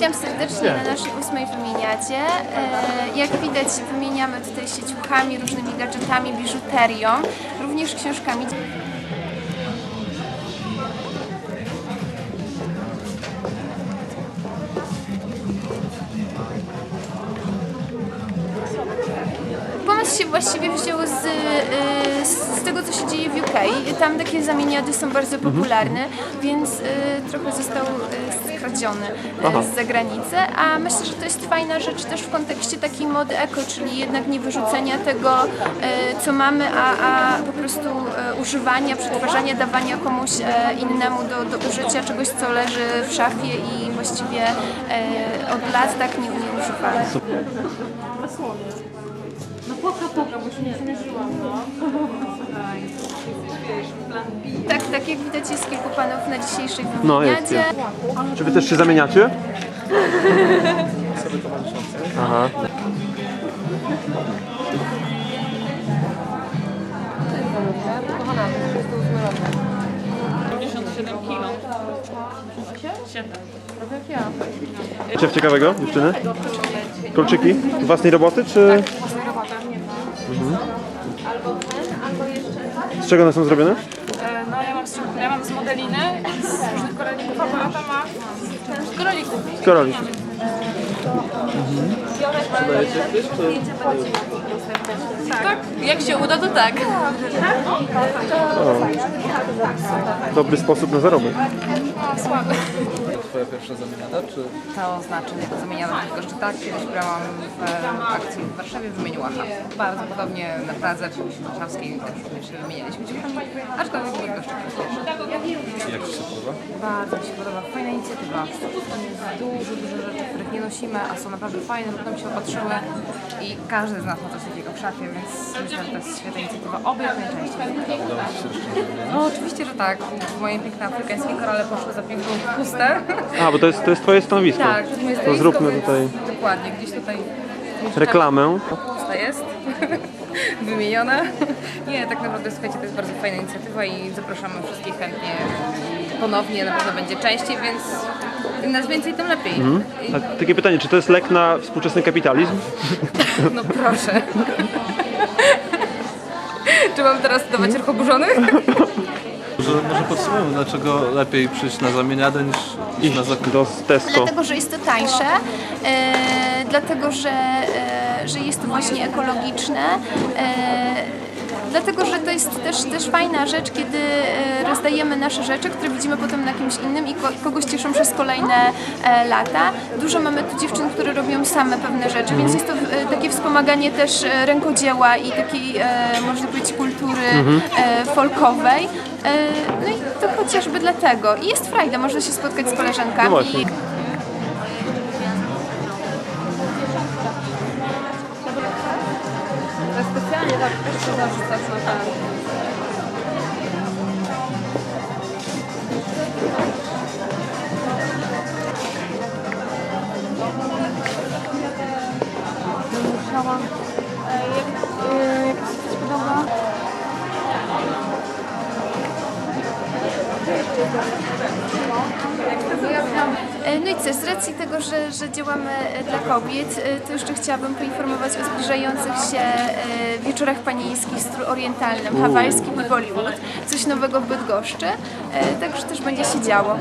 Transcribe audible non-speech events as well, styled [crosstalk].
Witam serdecznie na naszej ósmej wymieniadzie. E, Jak widać wymieniamy tutaj się ciuchami, różnymi gadżetami, biżuterią, również książkami. Się właściwie wziął z, y, z tego, co się dzieje w UK. Tam takie zamieniady są bardzo popularne, więc y, trochę został y, skradziony Aha. y, z zagranicy, a myślę, że to jest fajna rzecz też w kontekście takiej mody eko, czyli jednak nie wyrzucenia tego, y, co mamy, a, a po prostu y, używania, przetwarzania, dawania komuś innemu do, do użycia czegoś, co leży w szafie i właściwie od lat tak nie, nie używamy. No poka, poka, bo się nie zmierzyłam, no. Tak, tak jak widać jest kilku panów na dzisiejszej No, jest, wymieniadzie. jest. Czy wy też się zamieniacie? Aha. Kochana, to jest 57 kilo. 7. Trochę jak ja. Coś ciekawego, dziewczyny? Kolczyki? Własnej roboty, czy Własnej roboty. z czego one są zrobione? E, No ja mam z, ja mam z modeliny i z różnych koralików, a Beata ma z koralików. Z koroli. Tak, jak się uda, to tak. Dobry sposób na zarobek. Słaby. Twoja pierwsza zamiana, czy To znaczy, jako zamieniałam tylko, że tak, kiedyś brałam w e, akcji w Warszawie, wymieniła Łacha. Bardzo podobnie na Pradze, Warszawskiej też jeszcze wymienialiśmy ciuchami, aczkolwiek były goszczy jak Ci się? Bardzo mi się podoba, fajna inicjatywa. Jest dużo, dużo rzeczy, których nie nosimy, a są naprawdę fajne, bo tam się opatrzyły i każdy z nas ma coś takiego w szafie, więc myślę, że to jest świetna inicjatywa, oby jak najczęściej. No oczywiście, że tak. Moje piękne afrykańskie korale poszły za piękną pustę. A, bo to jest, to jest twoje stanowisko. Tak, to jest moje To stoisko, zróbmy więc tutaj Dokładnie, gdzieś tutaj... reklamę. Pusta jest, wymieniona. [laughs] Nie, tak naprawdę słuchajcie, to jest bardzo fajna inicjatywa i zapraszamy wszystkich chętnie ponownie, na pewno będzie częściej, więc im nas więcej, tym lepiej. I, A takie pytanie, czy to jest lek na współczesny kapitalizm? [laughs] no proszę. [laughs] Czy mam teraz dawać ruch oburzonych? Może, może podsumujmy, dlaczego lepiej przyjść na zamieniadę niż iść na zakup? Do Tesco. Dlatego, że jest to tańsze, e, dlatego, że, e, że jest to właśnie ekologiczne, e, dlatego, że to jest też, też fajna rzecz, kiedy e, rozdajemy nasze rzeczy, które widzimy potem na kimś innym i ko- kogoś cieszą przez kolejne e, lata. Dużo mamy tu dziewczyn, które robią same pewne rzeczy, więc jest to e, takie wspomaganie też rękodzieła i takiej, można powiedzieć, kultury folkowej. No i to chociażby dlatego. I jest frajda, można się spotkać z koleżankami. No specjalnie tak jeszcze zarzucać na ten. Co, z racji tego, że, że działamy e, dla kobiet, e, to jeszcze chciałabym poinformować o zbliżających się e, wieczorach panieńskich stylu orientalnym, hawajskim i Bollywood. Coś nowego w Bydgoszczy, także też będzie się działo.